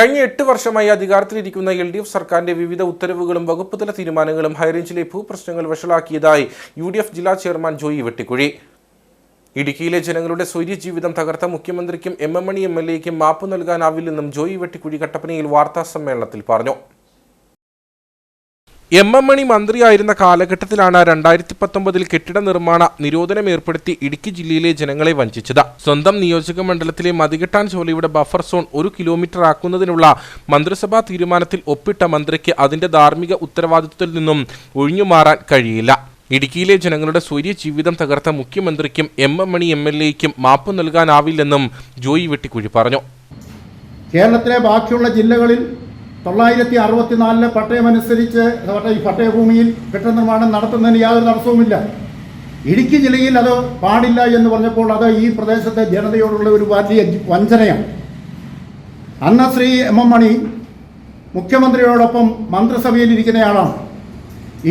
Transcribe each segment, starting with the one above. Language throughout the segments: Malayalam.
കഴിഞ്ഞ എട്ട് വർഷമായി അധികാരത്തിലിരിക്കുന്ന എൽ ഡി എഫ് സർക്കാരിന്റെ വിവിധ ഉത്തരവുകളും വകുപ്പുതല തീരുമാനങ്ങളും ഹൈറേഞ്ചിലെ ഭൂപ്രശ്നങ്ങൾ വഷളാക്കിയതായി യു ഡി എഫ് ജില്ലാ ചെയർമാൻ ജോയി വെട്ടിക്കുഴി. ഇടുക്കിയിലെ ജനങ്ങളുടെ സ്വൈര്യ ജീവിതം തകർത്ത മുഖ്യമന്ത്രിക്കും M M Mani M L എക്കും മാപ്പ് നൽകാനാവില്ലെന്നും ജോയി വെട്ടിക്കുഴി കട്ടപ്പനയിൽ വാർത്താ സമ്മേളനത്തിൽ പറഞ്ഞു. എം എം മണി മന്ത്രിയായിരുന്ന കാലഘട്ടത്തിലാണ് രണ്ടായിരത്തി പത്തൊമ്പതിൽ കെട്ടിട നിർമ്മാണ നിരോധനം ഏർപ്പെടുത്തി ഇടുക്കി ജില്ലയിലെ ജനങ്ങളെ വഞ്ചിച്ചത്. സ്വന്തം നിയോജക മണ്ഡലത്തിലെ മതികെട്ടാൻ ചോലയുടെ ബഫർ സോൺ ഒരു കിലോമീറ്റർ ആക്കുന്നതിനുള്ള മന്ത്രിസഭാ തീരുമാനത്തിൽ ഒപ്പിട്ട മന്ത്രിക്ക് അതിന്റെ ധാർമ്മിക ഉത്തരവാദിത്വത്തിൽ നിന്നും ഒഴിഞ്ഞുമാറാൻ കഴിയില്ല. ഇടുക്കിയിലെ ജനങ്ങളുടെ സൂര്യ ജീവിതം തകർത്ത മുഖ്യമന്ത്രിക്കും M M Mani M L എക്കും മാപ്പ് നൽകാനാവില്ലെന്നും ജോയി വെട്ടിക്കുഴി പറഞ്ഞു. കേരളത്തിലെ ബാക്കിയുള്ള ജില്ലകളിൽ തൊള്ളായിരത്തി അറുപത്തിനാലിലെ പട്ടയമനുസരിച്ച് ഈ പട്ടയഭൂമിയിൽ കെട്ടിട നിർമ്മാണം നടത്തുന്നതിന് യാതൊരു തടസ്സവുമില്ല. ഇടുക്കി ജില്ലയിൽ അത് പാടില്ല എന്ന് പറഞ്ഞപ്പോൾ അത് ഈ പ്രദേശത്തെ ജനതയോടുള്ള ഒരു വലിയ വഞ്ചനയാണ്. അന്ന് ശ്രീ എം എം മണി മുഖ്യമന്ത്രിയോടൊപ്പം മന്ത്രിസഭയിൽ ഇരിക്കുന്നയാളാണ്.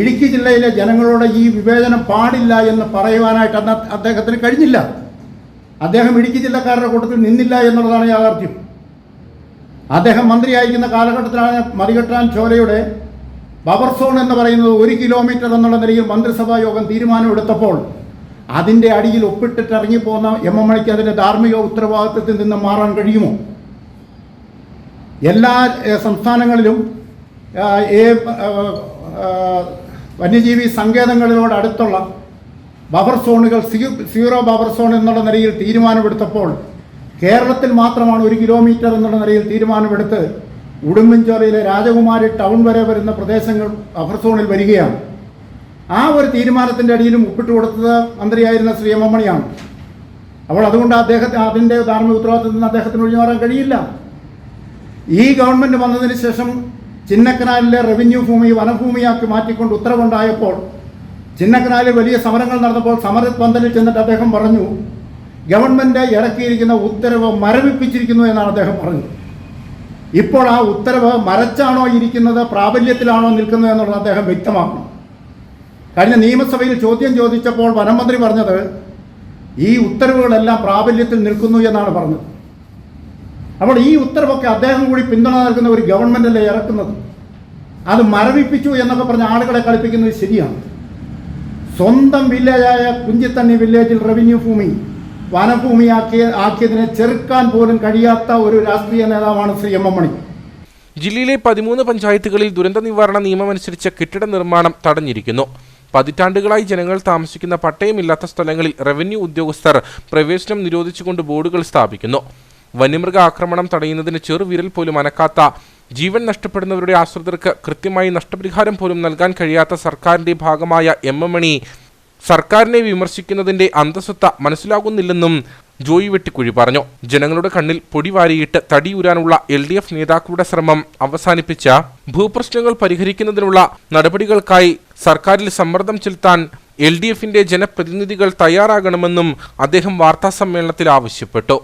ഇടുക്കി ജില്ലയിലെ ജനങ്ങളോട് ഈ വിവേചനം പാടില്ല എന്ന് പറയുവാനായിട്ട് അന്ന് അദ്ദേഹത്തിന് കഴിഞ്ഞില്ല. അദ്ദേഹം ഇടുക്കി ജില്ലക്കാരുടെ കൂട്ടത്തിൽ നിന്നില്ല എന്നുള്ളതാണ് യാഥാർത്ഥ്യം. അദ്ദേഹം മന്ത്രിയായിരിക്കുന്ന കാലഘട്ടത്തിലാണ് മറികട്ടാൻ ചോലയുടെ ബഫർ സോൺ എന്ന് പറയുന്നത് ഒരു കിലോമീറ്റർ എന്നുള്ള നിലയിൽ മന്ത്രിസഭാ യോഗം തീരുമാനമെടുത്തപ്പോൾ അതിന്റെ അടിയിൽ ഒപ്പിട്ടിട്ട് ഇറങ്ങിപ്പോകുന്ന എം എം മണിക്ക് അതിന്റെ ധാർമ്മിക ഉത്തരവാദിത്വത്തിൽ നിന്ന് മാറാൻ കഴിയുമോ? എല്ലാ സംസ്ഥാനങ്ങളിലും വന്യജീവി സങ്കേതങ്ങളിലോട് അടുത്തുള്ള ബഫർ സോണുകൾ സീറോ ബഫർ സോൺ എന്നുള്ള നിലയിൽ തീരുമാനമെടുത്തപ്പോൾ കേരളത്തിൽ മാത്രമാണ് ഒരു കിലോമീറ്റർ എന്നുള്ള നിലയിൽ തീരുമാനമെടുത്ത് ഉടുമ്പൻചോലയിലെ രാജകുമാരി ടൗൺ വരെ വരുന്ന പ്രദേശങ്ങൾ ബഫർ സോണിൽ വരികയാണ്. ആ ഒരു തീരുമാനത്തിന്റെ അടിയിലും ഒപ്പിട്ട് കൊടുത്തത് മന്ത്രിയായിരുന്ന ശ്രീ എം എമ്മണിയാണ് മണിയാണ്. അപ്പോൾ അതുകൊണ്ട് അദ്ദേഹത്തെ അതിന്റെ ധാർമ്മിക ഉത്തരവാദിത്തത്തിൽ നിന്ന് അദ്ദേഹത്തിന് ഒഴിഞ്ഞു മാറാൻ കഴിയില്ല. ഈ ഗവൺമെന്റ് വന്നതിന് ശേഷം ചിന്നക്കനാലിലെ റവന്യൂ ഭൂമി വനഭൂമിയാക്കി മാറ്റിക്കൊണ്ട് ഉത്തരവുണ്ടായപ്പോൾ ചിന്നക്കനാലിൽ വലിയ സമരങ്ങൾ നടന്നപ്പോൾ സമരപന്തലിൽ ചെന്നിട്ട് അദ്ദേഹം പറഞ്ഞു ഗവൺമെന്റ് ഇറക്കിയിരിക്കുന്ന ഉത്തരവ് മരവിപ്പിച്ചിരിക്കുന്നു എന്നാണ് അദ്ദേഹം പറഞ്ഞത്. ഇപ്പോൾ ആ ഉത്തരവ് മരച്ചാണോ ഇരിക്കുന്നത് പ്രാബല്യത്തിലാണോ നിൽക്കുന്നത് എന്നുള്ളത് അദ്ദേഹം വ്യക്തമാക്കണം കഴിഞ്ഞ നിയമസഭയിൽ ചോദ്യം ചോദിച്ചപ്പോൾ വനമന്ത്രി പറഞ്ഞത് ഈ ഉത്തരവുകളെല്ലാം പ്രാബല്യത്തിൽ നിൽക്കുന്നു എന്നാണ് പറഞ്ഞത്. അപ്പോൾ ഈ ഉത്തരവൊക്കെ അദ്ദേഹം കൂടി പിന്തുണ നൽകുന്ന ഒരു ഗവൺമെന്റല്ലേ ഇറക്കുന്നത്? അത് മരവിപ്പിച്ചു എന്നൊക്കെ പറഞ്ഞ ആളുകളെ കളിപ്പിക്കുന്നത് ശരിയാണ്. സ്വന്തം വില്ലേജായ കുഞ്ചിത്തണ്ണി വില്ലേജിൽ റവന്യൂ ഭൂമി വനഭൂമിയാക്കിയ ആക്കിയതിനെ ചെറുക്കാൻ പോലും കഴിയാത്ത ഒരു രാഷ്ട്രീയ നേതാവാണ് ശ്രീ എം എം മണി. ജില്ലയിലെ പതിമൂന്ന് പഞ്ചായത്തുകളിൽ ദുരന്ത നിവാരണ നിയമമനുസരിച്ച് കെട്ടിട നിർമ്മാണം തടഞ്ഞിരിക്കുന്നു. പതിറ്റാണ്ടുകളായി ജനങ്ങൾ താമസിക്കുന്ന പട്ടയമില്ലാത്ത സ്ഥലങ്ങളിൽ റവന്യൂ ഉദ്യോഗസ്ഥർ പ്രവേശനം നിരോധിച്ചുകൊണ്ട് ബോർഡുകൾ സ്ഥാപിക്കുന്നു. വന്യമൃഗ ആക്രമണം തടയുന്നതിന് ചെറുവിരൽ പോലും അനക്കാത്ത ജീവൻ നഷ്ടപ്പെടുന്നവരുടെ ആശ്രിതർക്ക് കൃത്യമായി നഷ്ടപരിഹാരം പോലും നൽകാൻ കഴിയാത്ത സർക്കാരിന്റെ ഭാഗമായ എം എം മണി സർക്കാരിനെ വിമർശിക്കുന്നതിന്റെ അന്തസ്വത്ത മനസ്സിലാകുന്നില്ലെന്നും ജോയി വെട്ടിക്കുഴി പറഞ്ഞു. ജനങ്ങളുടെ കണ്ണിൽ പൊടിവാരിയിട്ട് തടിയൂരാനുള്ള എൽ ഡി എഫ് നേതാക്കളുടെ ശ്രമം അവസാനിപ്പിച്ച ഭൂപ്രശ്നങ്ങൾ പരിഹരിക്കുന്നതിനുള്ള നടപടികൾക്കായി സർക്കാരിൽ സമ്മർദ്ദം ചെലുത്താൻ എൽ ഡി എഫിന്റെ ജനപ്രതിനിധികൾ തയ്യാറാകണമെന്നും അദ്ദേഹം വാർത്താസമ്മേളനത്തിൽ ആവശ്യപ്പെട്ടു.